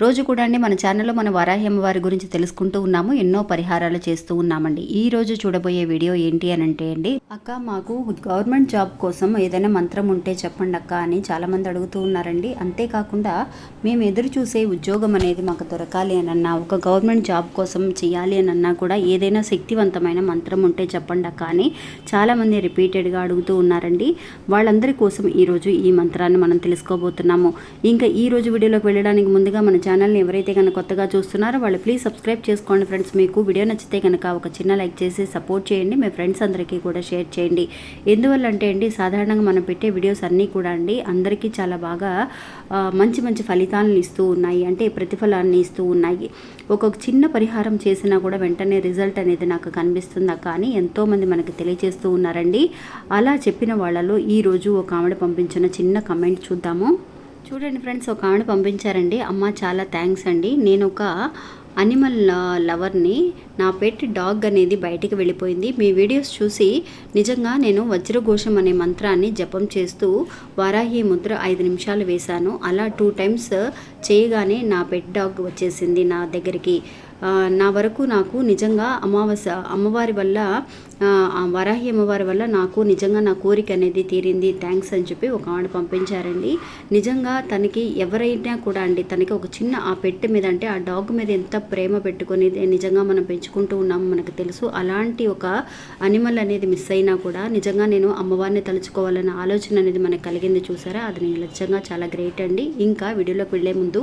రోజు కూడా అండి మన ఛానల్లో మన వరాహి అమ్మవారి గురించి తెలుసుకుంటూ ఉన్నాము ఎన్నో పరిహారాలు చేస్తూ ఉన్నామండి. ఈ రోజు చూడబోయే వీడియో ఏంటి అని అంటే అండి అక్క మాకు గవర్నమెంట్ జాబ్ కోసం ఏదైనా మంత్రం ఉంటే చెప్పండి అక్క అని చాలామంది అడుగుతూ ఉన్నారండి. అంతేకాకుండా మేము ఎదురు చూసే ఉద్యోగం అనేది మాకు దొరకాలి అనన్నా ఒక గవర్నమెంట్ జాబ్ కోసం చేయాలి అని అన్నా కూడా ఏదైనా శక్తివంతమైన మంత్రం ఉంటే చెప్పండి అక్క అని చాలామంది రిపీటెడ్గా అడుగుతూ ఉన్నారండి. వాళ్ళందరి కోసం ఈరోజు ఈ మంత్రాన్ని మనం తెలుసుకోబోతున్నాము. ఇంకా ఈ రోజు వీడియోలోకి వెళ్ళడానికి ముందుగా మన ఛానల్ని ఎవరైతే కనుక కొత్తగా చూస్తున్నారో వాళ్ళు ప్లీజ్ సబ్స్క్రైబ్ చేసుకోండి ఫ్రెండ్స్ మీకు వీడియో నచ్చితే కనుక ఒక చిన్న లైక్ చేసి సపోర్ట్ చేయండి. మీ ఫ్రెండ్స్ అందరికీ కూడా షేర్ చేయండి. ఎందువల్ల అంటే అండి సాధారణంగా మనం పెట్టే వీడియోస్ అన్నీ కూడా అండి అందరికీ చాలా బాగా మంచి మంచి ఫలితాలను ఇస్తూ ఉన్నాయి. అంటే ప్రతిఫలాన్ని ఇస్తూ ఉన్నాయి. ఒక్కొక్క చిన్న పరిహారం చేసినా కూడా వెంటనే రిజల్ట్ అనేది నాకు కనిపిస్తుందా? కానీ ఎంతోమంది మనకి తెలియజేస్తూ ఉన్నారండి. అలా చెప్పిన వాళ్ళలో ఈరోజు ఒక ఆవిడ పంపించిన చిన్న కమెంట్ చూద్దాము. చూడండి ఫ్రెండ్స్ ఒక ఆవిడ పంపించారండి. అమ్మ చాలా థ్యాంక్స్ అండి. నేను ఒక అనిమల్ లవర్ని నా పెట్ డాగ్ అనేది బయటికి వెళ్ళిపోయింది. మీ వీడియోస్ చూసి నిజంగా నేను వజ్రఘోషం అనే మంత్రాన్ని జపం చేస్తూ వారాహి ముద్ర ఐదు నిమిషాలు వేశాను. అలా టూ టైమ్స్ చేయగానే నా పెట్ డాగ్ వచ్చేసింది నా దగ్గరికి. నా వరకు నాకు నిజంగా అమావాస్య అమ్మవారి వల్ల ఆ, వరాహి అమ్మవారి వల్ల నాకు నిజంగా నా కోరిక అనేది తీరింది. థ్యాంక్స్ అని చెప్పి ఒక ఆవిడ పంపించారండి. నిజంగా తనకి ఎవరైనా కూడా అండి తనకి ఒక చిన్న ఆ పెట్టె మీద అంటే ఆ డాగ్ మీద ఎంత ప్రేమ పెట్టుకొని నిజంగా మనం పెంచుకుంటూ ఉన్నాము మనకు తెలుసు. అలాంటి ఒక అనిమల్ అనేది మిస్ అయినా కూడా నిజంగా నేను అమ్మవారిని తలుచుకోవాలన్న ఆలోచన అనేది మనకు కలిగింది చూసారా? అది నేను నిజంగా చాలా గ్రేట్ అండి. ఇంకా వీడియోలోకి వెళ్ళే ముందు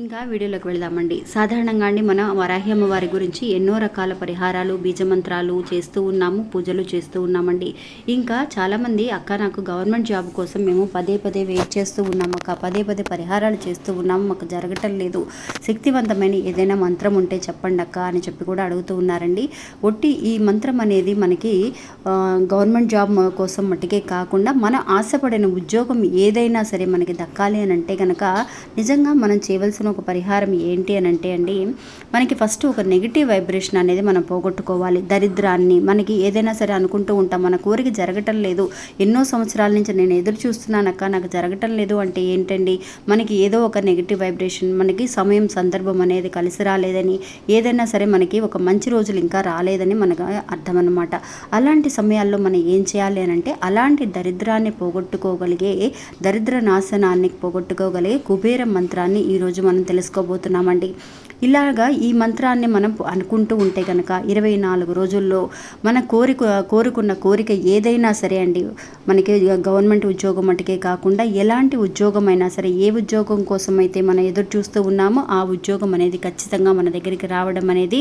ఇంకా వీడియోలోకి వెళదామండి. సాధారణంగా అండి మన వరాహి అమ్మవారి గురించి ఎన్నో రకాల పరిహారాలు బీజమంత్రాలు చేస్తూ ఉన్నాము పూజలు చేస్తూ ఉన్నామండి. ఇంకా చాలామంది అక్క నాకు గవర్నమెంట్ జాబ్ కోసం మేము పదే పదే వెయిట్ చేస్తూ ఉన్నాము అక్క పదే పదే పరిహారాలు చేస్తూ ఉన్నాము మాకు జరగటం లేదు. శక్తివంతమైన ఏదైనా మంత్రం ఉంటే చెప్పండి అక్క అని చెప్పి కూడా అడుగుతూ ఉన్నారండి. ఒట్టి ఈ మంత్రం అనేది మనకి గవర్నమెంట్ జాబ్ కోసం మట్టుకే కాకుండా మన ఆశపడిన ఉద్యోగం ఏదైనా సరే మనకి దక్కాలి అని అంటే కనుక నిజంగా మనం చేయవలసిన ఒక పరిహారం ఏంటి అని అంటే అండి మనకి ఫస్ట్ ఒక నెగిటివ్ వైబ్రేషన్ అనేది మనం పోగొట్టుకోవాలి. దరిద్రాన్ని మనకి ఏదైనా సరే అనుకుంటూ ఉంటాం. మన కోరిక జరగటం లేదు. ఎన్నో సంవత్సరాల నుంచి నేను ఎదురు చూస్తున్నానక్క నాకు జరగటం లేదు అంటే ఏంటండి? మనకి ఏదో ఒక నెగిటివ్ వైబ్రేషన్ మనకి సమయం సందర్భం అనేది కలిసి రాలేదని ఏదైనా సరే మనకి ఒక మంచి రోజులు ఇంకా రాలేదని మనకు అర్థం అనమాట అలాంటి సమయాల్లో మనం ఏం చేయాలి అని అంటే అలాంటి దరిద్రాన్ని పోగొట్టుకోగలిగే దరిద్ర నాశనాన్ని పోగొట్టుకోగలిగే కుబేర మంత్రాన్ని ఈరోజు మనం తెలుసుకోబోతున్నామండి. ఇలాగా ఈ మంత్రాన్ని మనం అనుకుంటూ ఉంటే కనుక ఇరవై నాలుగు రోజుల్లో మన కోరిక కోరుకున్న కోరిక ఏదైనా సరే అండి మనకి గవర్నమెంట్ ఉద్యోగం మటుకే కాకుండా ఎలాంటి ఉద్యోగం అయినా సరే ఏ ఉద్యోగం కోసం అయితే మనం ఎదురు చూస్తూ ఉన్నామో ఆ ఉద్యోగం అనేది ఖచ్చితంగా మన దగ్గరికి రావడం అనేది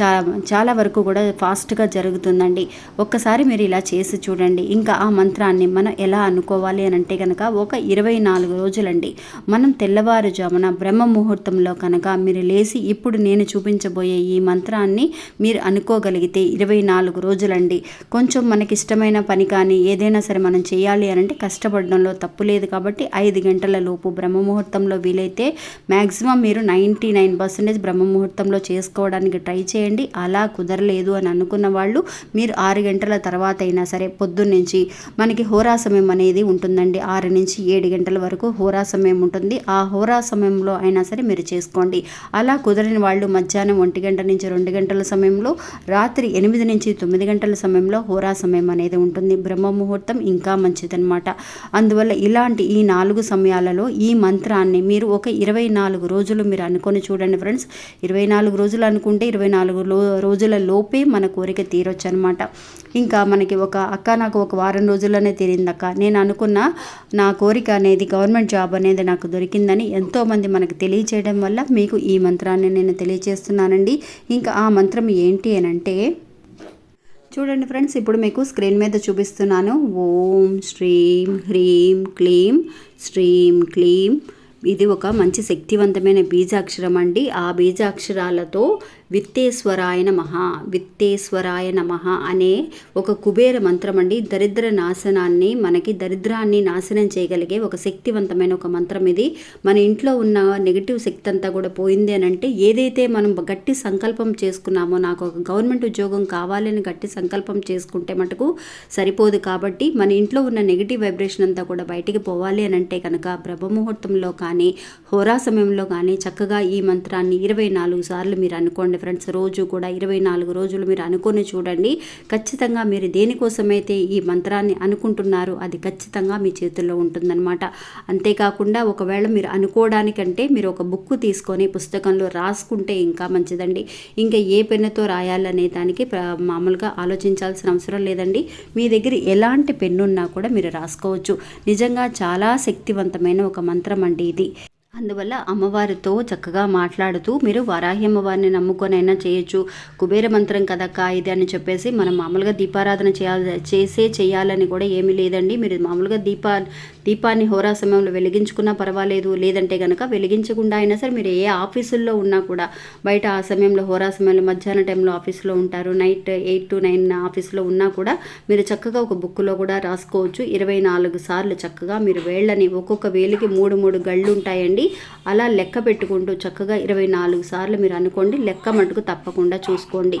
చా చాలా వరకు కూడా ఫాస్ట్గా జరుగుతుందండి. ఒక్కసారి మీరు ఇలా చేసి చూడండి. ఇంకా ఆ మంత్రాన్ని మనం ఎలా అనుకోవాలి అని అంటే కనుక ఒక ఇరవై నాలుగు రోజులండి. మనం తెల్లవారుజామున బ్రహ్మ ముహూర్తంలో కనుక మీరు లేచి ఇప్పుడు నేను చూపించబోయే ఈ మంత్రాన్ని మీరు అనుకోగలిగితే ఇరవై నాలుగు రోజులండి. కొంచెం మనకి ఇష్టమైన పని కానీ ఏదైనా సరే మనం చేయాలి అని అంటే కష్టపడడంలో తప్పు లేదు కాబట్టి ఐదు గంటల లోపు బ్రహ్మ ముహూర్తంలో వీలైతే మ్యాక్సిమం మీరు నైంటీ నైన్ పర్సెంటేజ్ బ్రహ్మ ముహూర్తంలో చేసుకోవడానికి ట్రై చేయండి. అలా కుదరలేదు అని అనుకున్న వాళ్ళు మీరు ఆరు గంటల తర్వాత అయినా సరే పొద్దున్నుంచి మనకి హోరా సమయం అనేది ఉంటుందండి. ఆరు నుంచి ఏడు గంటల వరకు హోరా సమయం ఉంటుంది. ఆ హోరా సమయంలో అయినా సరే మీరు చేసుకోండి. అలా కుదరని వాళ్ళు మధ్యాహ్నం ఒంటి గంట నుంచి రెండు గంటల సమయంలో రాత్రి ఎనిమిది నుంచి తొమ్మిది గంటల సమయంలో హోరా సమయం అనేది ఉంటుంది. బ్రహ్మ ముహూర్తం ఇంకా మంచిదన్నమాట. అందువల్ల ఇలాంటి ఈ నాలుగు సమయాలలో ఈ మంత్రాన్ని మీరు ఒక ఇరవై నాలుగు రోజులు మీరు అనుకొని చూడండి ఫ్రెండ్స్. ఇరవై నాలుగు రోజులు అనుకుంటే ఇరవై నాలుగు రోజుల లోపే మన కోరిక తీరొచ్చు అనమాట ఇంకా మనకి ఒక అక్క నాకు ఒక వారం రోజుల్లోనే తీరిందక్క. నేను అనుకున్న నా కోరిక అనేది గవర్నమెంట్ జాబ్ అనేది నాకు దొరికిందని ఎంతోమంది మనకు తెలియచేయడం వల్ల మీకు ఈ మంత్రం మంత్రాన్ని నేను తెలియచేస్తున్నానండి ఇంకా ఆ మంత్రం ఏంటి అని అంటే చూడండి ఫ్రెండ్స్ ఇప్పుడు మీకు స్క్రీన్ మీద చూపిస్తున్నాను. ఓం శ్రీం హ్రీం క్లీం శ్రీం క్లీం. ఇది ఒక మంచి శక్తివంతమైన బీజాక్షరం అండి ఆ బీజాక్షరాలతో విత్తేశ్వరాయ నమ విత్తేశ్వరాయ నమ అనే ఒక కుబేర మంత్రం అండి. దరిద్ర నాశనాన్ని మనకి దరిద్రాన్ని నాశనం చేయగలిగే ఒక శక్తివంతమైన ఒక మంత్రం ఇది. మన ఇంట్లో ఉన్న నెగిటివ్ శక్తి అంతా కూడా పోయింది అని అంటే ఏదైతే మనం గట్టి సంకల్పం చేసుకున్నామో నాకు ఒక గవర్నమెంట్ ఉద్యోగం కావాలని గట్టి సంకల్పం చేసుకుంటే మటుకు సరిపోదు కాబట్టి మన ఇంట్లో ఉన్న నెగిటివ్ వైబ్రేషన్ అంతా కూడా బయటికి పోవాలి అని అంటే కనుక బ్రహ్మముహూర్తంలో కానీ హోరా సమయంలో కానీ చక్కగా ఈ మంత్రాన్ని ఇరవై నాలుగు సార్లు మీరు అనుకోండి ఫ్రెండ్స్ రోజు కూడా ఇరవై నాలుగు రోజులు మీరు అనుకొని చూడండి. ఖచ్చితంగా మీరు దేనికోసమైతే ఈ మంత్రాన్ని అనుకుంటున్నారో అది ఖచ్చితంగా మీ చేతుల్లో ఉంటుందన్నమాట. అంతేకాకుండా ఒకవేళ మీరు అనుకోవడానికంటే మీరు ఒక బుక్ తీసుకొని పుస్తకంలో రాసుకుంటే ఇంకా మంచిదండి. ఇంకా ఏ పెన్నుతో రాయాలనే దానికి మామూలుగా ఆలోచించాల్సిన అవసరం లేదండి. మీ దగ్గర ఎలాంటి పెన్ను ఉన్నా కూడా మీరు రాసుకోవచ్చు. నిజంగా చాలా శక్తివంతమైన ఒక మంత్రం అండి ఇది. అందువల్ల అమ్మవారితో చక్కగా మాట్లాడుతూ మీరు వారాహి అమ్మవారిని నమ్ముకొనైనా చేయొచ్చు. కుబేర మంత్రం కదక్క ఇది అని చెప్పేసి మనం మామూలుగా దీపారాధన చేయాలి చేసే చేయాలని కూడా ఏమీ లేదండి. మీరు మామూలుగా దీపా దీపాన్ని హోరా సమయంలో వెలిగించుకున్నా పర్వాలేదు లేదంటే కనుక వెలిగించకుండా అయినా సరే మీరు ఏ ఆఫీసుల్లో ఉన్నా కూడా బయట ఆ సమయంలో హోరా సమయంలో మధ్యాహ్నం టైంలో ఆఫీస్లో ఉంటారు. నైట్ ఎయిట్ టు నైన్ ఆఫీస్లో ఉన్నా కూడా మీరు చక్కగా ఒక బుక్లో కూడా రాసుకోవచ్చు. ఇరవై నాలుగు సార్లు చక్కగా మీరు వేళ్ళని ఒక్కొక్క వేలికి మూడు మూడు గళ్ళు ఉంటాయండి. అలా లెక్క పెట్టుకుంటూ చక్కగా ఇరవై నాలుగు సార్లు మీరు అనుకోండి లెక్క మటుకు తప్పకుండా చూసుకోండి.